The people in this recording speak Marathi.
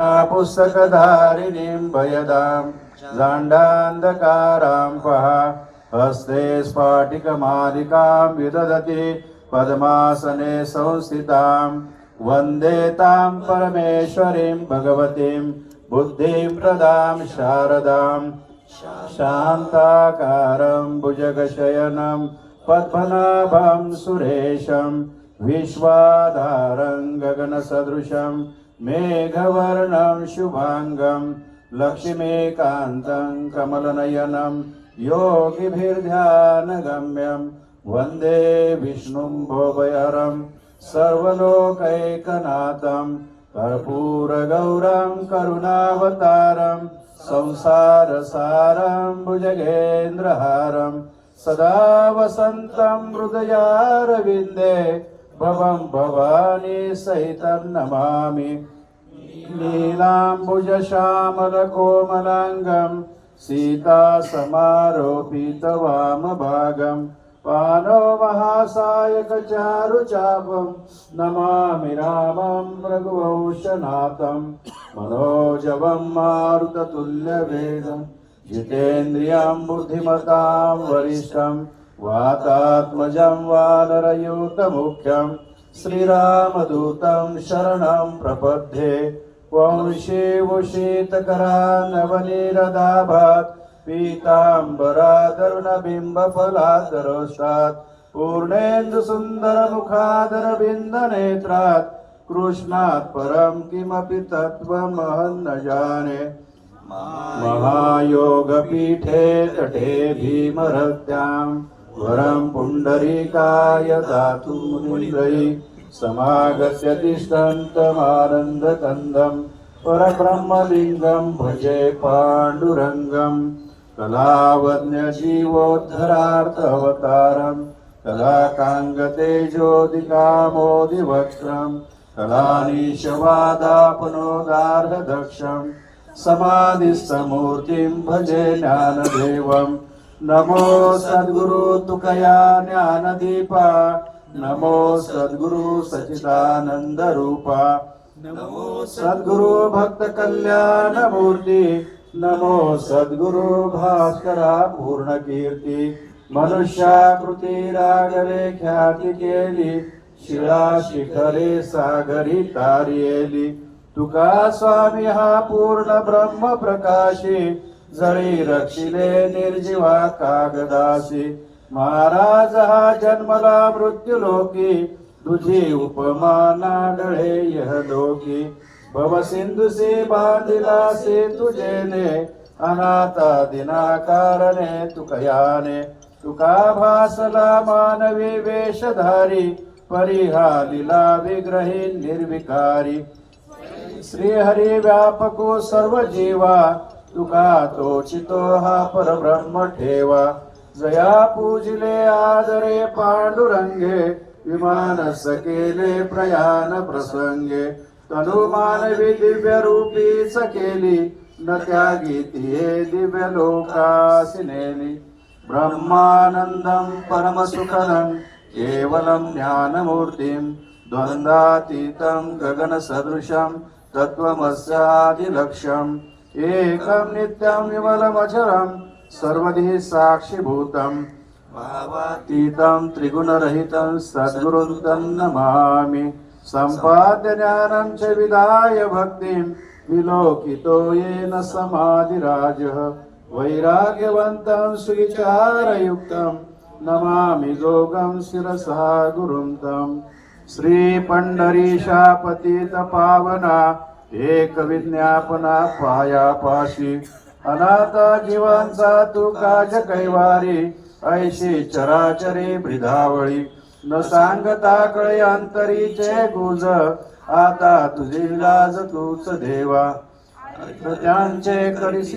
पुस्तकधारिणीं भयदां जाण्डान्धकारां पहा। हस्ते स्फाटिकमालिकां विदधति पद्मासने संस्थितां। वन्दे तां परमेश्वरीं भगवतीं बुद्धिं प्रदां शारदां। शान्ताकारं भुजगशयनं पद्मनाभं सुरेशं विश्वाधारं गगनसदृशम् मेघवर्णं शुभाङ्गं लक्ष्मीकान्तं कमलनयनं योगिभिर्ध्यानगम्यं वन्दे विष्णुं भोभयरं सर्वलोकैकनाथं कर्पूरगौरं करुणावतारं संसारसारं भुजगेन्द्रहारं सदा वसन्तं हृदयारविन्दे भवं भवानी सहितं नमामि। नीलाम्बुजश्यामलकोमलाङ्गं सीतासमारोपितवामभागं पानो महासायकचारुचापं नमामि रामं रघुवंशनाथं मनोजवं मारुततुल्यवेदं जितेन्द्रियं बुद्धिमतां वरिष्ठम् वातात्मजं वानरयूतमुख्यं श्रीरामदूतं शरणं प्रपद्ये। वंशी उषितकरा पीताम्बरादरुणबिम्बफलादरोष्टात् पूर्णेन्दुसुन्दरमुखादरबिन्दनेत्रात् कृष्णात् परं किमपि तत्त्वमहं न जाने। महायोगपीठे तटे भीमरत्यां वरं पुण्डरीकाय दातु मुनिन्द्रै समागस्य तिष्ठन्तमानन्दकन्दं परब्रह्मलिङ्गं भजे पाण्डुरङ्गं कलावन्यजीवोद्धरार्थवतारं कलाकाङ्गतेजोदिकामोदिवक्त्रं कलानीशवादापनोदार्हदक्षम् समाधिस्थमूर्तिं भजे ज्ञानदेवम् नमो सद्गुरु तुकया ज्ञानदीपा नमो सद्गुरु सच्चिदानन्दरूपा नमो सद्गुरु भक्त कल्याण मूर्ती नमो सद्गुरु भास्करा पूर्ण कीर्ती मनुष्याकृती रागवे ख्याती केली शिळा शिखरे सागरी तारियेली तुका स्वामी हा पूर्ण ब्रह्म प्रकाशी जरी रक्षिले निर्जीवा कागदासी. महाराज हा जन्मला मृत्यू लोकी तुझी उपमा नाडळे यह लोकी भव सिंधुसी बांधिलासी तुझेने. अनाथा दिनाकारणे तुकयाने. तुका भासला मानवी वेशधारी परिहालिला विग्रही निर्विकारी. श्री हरी व्यापको सर्व जीवा. तुका तोचितो हा परब्रह्म ठेवा. जया पूजिले आदरे पांडुरंगे विमान सकेले प्रयाण प्रसंगे. तनु दिव्य रूपी सकेली न त्यागी तिये दिव्य लोकासिनेली ब्रह्मानन्दं परमसुखदं केवलं ज्ञानमूर्तिं द्वन्द्वातीतं गगनसदृशं तत्त्वमस्यादिलक्ष्यम् एकं नित्यं विमलमचरं सर्वधि साक्षीभूतम भावातीतम त्रिगुणरहितं सद्गुरुं नमामि। सम्पाद्य ज्ञानं च विधाय भक्तिं विलोकितो येन समाधिराजः। वैराग्यवन्तं सुविचारयुक्तं नमामि योगं शिरसा गुरुं तं श्रीपण्डरीशापतितपावना एक विज्ञापना पायापाशी. अनाथा जीवांचा तू काज कैवारी. ऐशी चराचरी ब्रिधावळी न सांगता कळे अंतरीचे गुज. आता तुझी लाज तूच देवा. त्यांचे करीसी